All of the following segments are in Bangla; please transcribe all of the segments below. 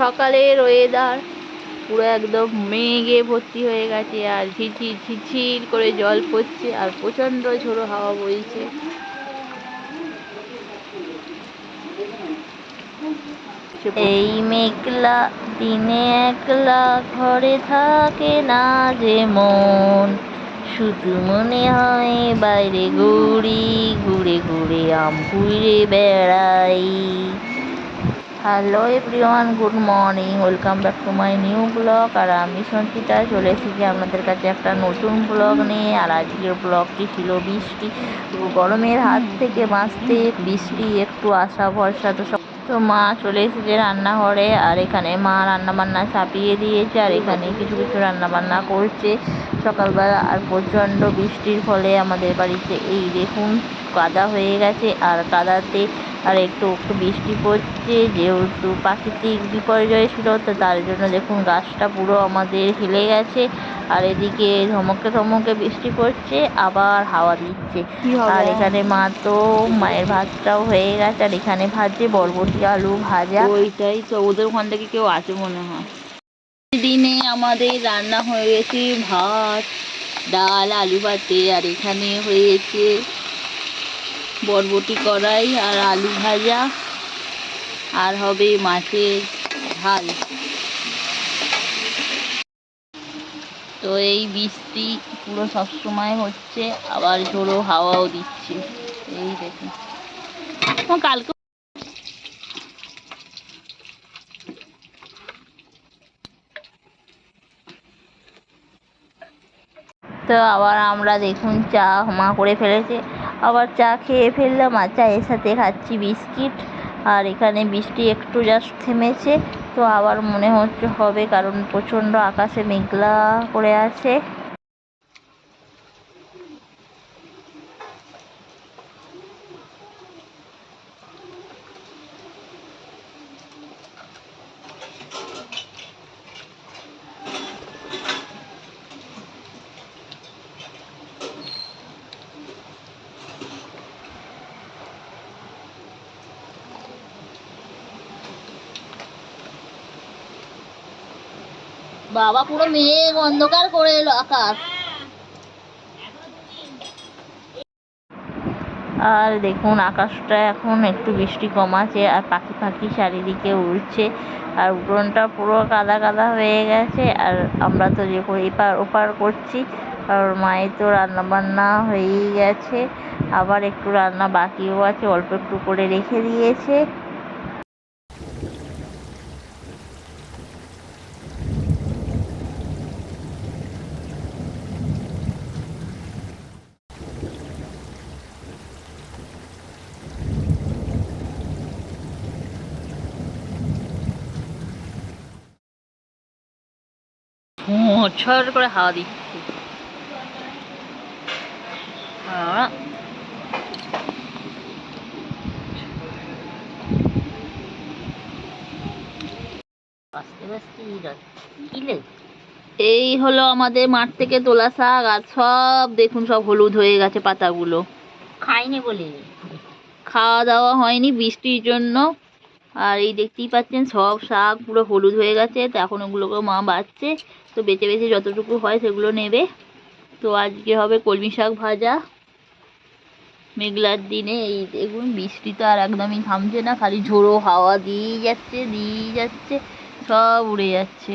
সকালের ওয়েদার পুরো একদম মেঘে ভর্তি হয়ে গেছে আর ঝিরঝির ঝিরঝির করে জল পড়ছে আর প্রচণ্ড ঝোড়ো হাওয়া বইছে। এই মেঘলা দিনে একলা ঘরে থাকে না যে মন। শুধু মনে হয় বাইরে ঘুরি, ঘুরে ঘুরে আম ঘুরে বেড়াই। Hello everyone good morning welcome back to my new blog আর আমি সঞ্চিতা, চলে এসেছি আপনাদের কাছে একটা নতুন ব্লগ নিয়ে। আর আজকের ব্লগটি ছিল বৃষ্টি। গরমের হাত থেকে বাঁচতে বৃষ্টি একটু আশা ভরসা তো সব তো মা চলে এসেছে রান্নাঘরে, আর এখানে মা রান্না বান্না চাপিয়ে দিয়েছে, আর এখানে কিছু কিছু রান্না বান্না করছে। সকালবেলা আর প্রচণ্ড বৃষ্টির ফলে আমাদের বাড়িতে এই দেখুন কাদা হয়ে গেছে, আর কাদাতে আর একটু একটু বৃষ্টি পড়ছে, যেহেতু প্রাকৃতিক বিপর্যয় ছিল, তো তার জন্য দেখুন গাছটা পুরো আমাদের হেলে গেছে। আর এদিকে ধমকে ধমকে বৃষ্টি পড়ছে আবার হাওয়া দিচ্ছে। আর এখানে মা তো মায়ের ভাতটাও হয়ে গেছে আর এখানে ভাজছে বরবটি আলু ভাজা। ওইটাই তো ওদের ওখান থেকে কেউ আছে মনে হয়। দিনে আমাদের রান্না হয়ে গেছে ভাত ডাল আলু ভাতে আর এখানে হয়েছে বরবটি কড়াই আর আলু ভাজা। আর হবে মাছের ঝাল। তো এই বৃষ্টি পুরো সবসময় হচ্ছে, আবার ঝোড়ো হাওয়াও দিচ্ছে। এই দেখুন। কালকে তো আবার আমরা দেখুন চা মা করে ফেলেছে। আবার চা খেয়ে ফেললাম আর চায়ের সাথে খাচ্ছি বিস্কিট। আর এখানে বৃষ্টি একটু জাস্ট থেমেছে, তো আবার মনে হচ্ছে হবে কারণ প্রচণ্ড আকাশে মেঘলা করে আছে। বাবা পুরো মেঘ অন্ধকার করে এলো আকাশ। আর দেখুন, আকাশটা এখন একটু বৃষ্টি কমাছে আর পাখি পাখি চারিদিকে উড়ছে। আর উঠোনটা পুরো কাদা কাদা হয়ে গেছে আর আমরা তো যে এপার ওপার করছি। আর মায়ের তো রান্না বান্না হয়েই গেছে। আবার একটু রান্না বাকিও আছে, অল্প একটু করে রেখে দিয়েছে। করে হাওয়া দিচ্ছে। এই হলো আমাদের মাঠ থেকে তোলা শাক আর সব দেখুন সব হলুদ হয়ে গেছে পাতাগুলো। খাইনি বলে। খাওয়া দাওয়া হয়নি বৃষ্টির জন্য আর এই দেখতেই পাচ্ছেন, সব শাক পুরো হলুদ হয়ে গেছে, তো এখন ওগুলোকে মা বাচ্ছে। তো বেছে বেছে যতটুকু হয় সেগুলো নেবে। তো আজকে হবে কলমি শাক ভাজা। মেঘলার দিনে এই দেখুন, বৃষ্টি তো আর একদমই থামছে না, খালি ঝোড়ো হাওয়া দিয়েই যাচ্ছে দিয়েই যাচ্ছে, সব উড়ে যাচ্ছে।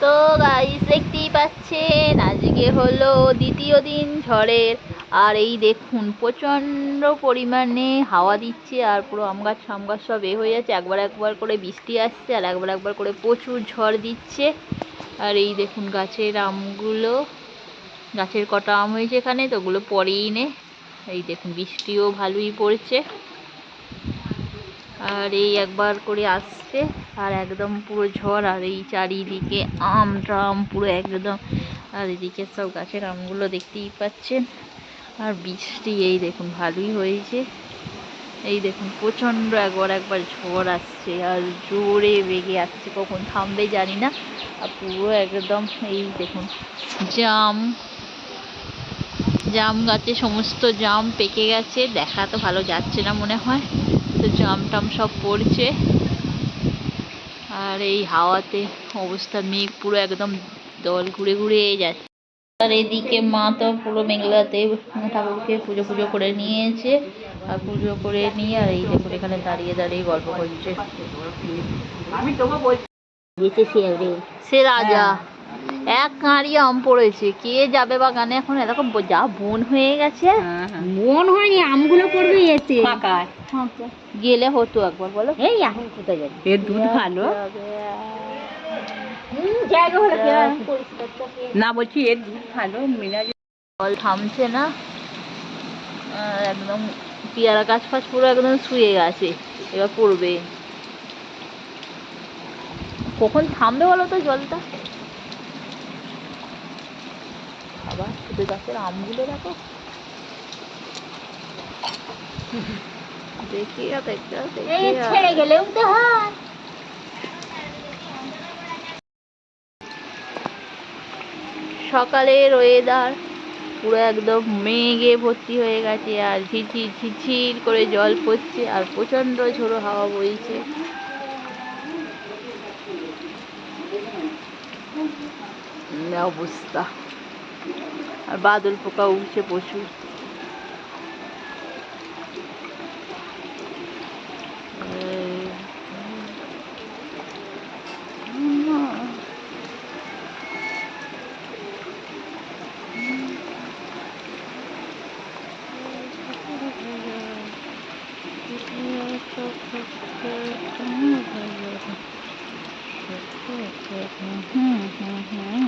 তো গাইস দেখতেই পাচ্ছেন, আজকে হলো দ্বিতীয় দিন ঝড়ের। আর এই দেখুন, প্রচণ্ড পরিমাণে হাওয়া দিচ্ছে আর পুরো আম গাছ ফাম গাছ সব এ হয়ে যাচ্ছে। একবার একবার করে বৃষ্টি আসছে আর একবার একবার করে প্রচুর ঝড় দিচ্ছে। আর এই দেখুন গাছের আমগুলো, গাছের কটা আম হয়েছে এখানে, তো ওগুলো পরেই নে। এই দেখুন, বৃষ্টিও ভালোই পড়ছে। আর এই একবার করে আসছে আর একদম পুরো ঝড় আর এই চারিদিকে আম টাম পুরো একদম। আর এদিকে সব গাছের আমগুলো দেখতেই পাচ্ছেন। আর বৃষ্টি, এই দেখুন ভালোই হয়েছে। এই দেখুন, প্রচণ্ড একবার একবার ঝড় আসছে আর জোরে বেগে আসছে, কখন থামবে জানি না। আর পুরো একদম এই দেখুন, জাম জাম গাছে সমস্ত জাম পেকে গেছে, দেখা তো ভালো যাচ্ছে না মনে হয়। তো জাম টাম সব পড়ছে। আর এই হাওয়াতে অবস্থা, মেঘ পুরো একদম দল ঘুরে ঘুরে যাচ্ছে। আর এদিকে মা তো পুরো মেঘলাতে ঠাকুরকে পুজো পুজো করে নিয়েছে। আর পুজো করে নিয়ে আর এই দেখুন এখানে দাঁড়িয়ে দাঁড়িয়ে গল্প করছে। আমি তোকে বলছি সে রাজা। এক কাঁড়ি আম পড়েছে। কে যাবে বাগানে এখন? এরকম যা বন হয়ে গেছে। মন হয়নি আমগুলো পড়বে এতে। গেলে হতো একবার বলো। এই এখন কোথায় যাবে? এর দুধ ভালো। না বলছি এর দুধ ভালো মিনাজ জল থামছে না একদম পেয়ারা গাছ ফাছ পুরো একদম শুয়ে গেছে এবার পড়বে। কখন থামবে বলো তো জলটা? আবার শুধু গাছের আমগুলো দেখো। দেখি আর দেখি দেখি ছেড়ে গেলেও তো হয়। সকালের ওয়েদার পুরো একদম মেঘে ভর্তি হয়ে গেছে আর ঝিরঝির ঝিরঝির করে জল পড়ছে আর প্রচণ্ড ঝোড়ো হাওয়া বইছে। অবস্থা। আর বাদল পোকা উঠছে প্রচুর। 嗯哼哼哼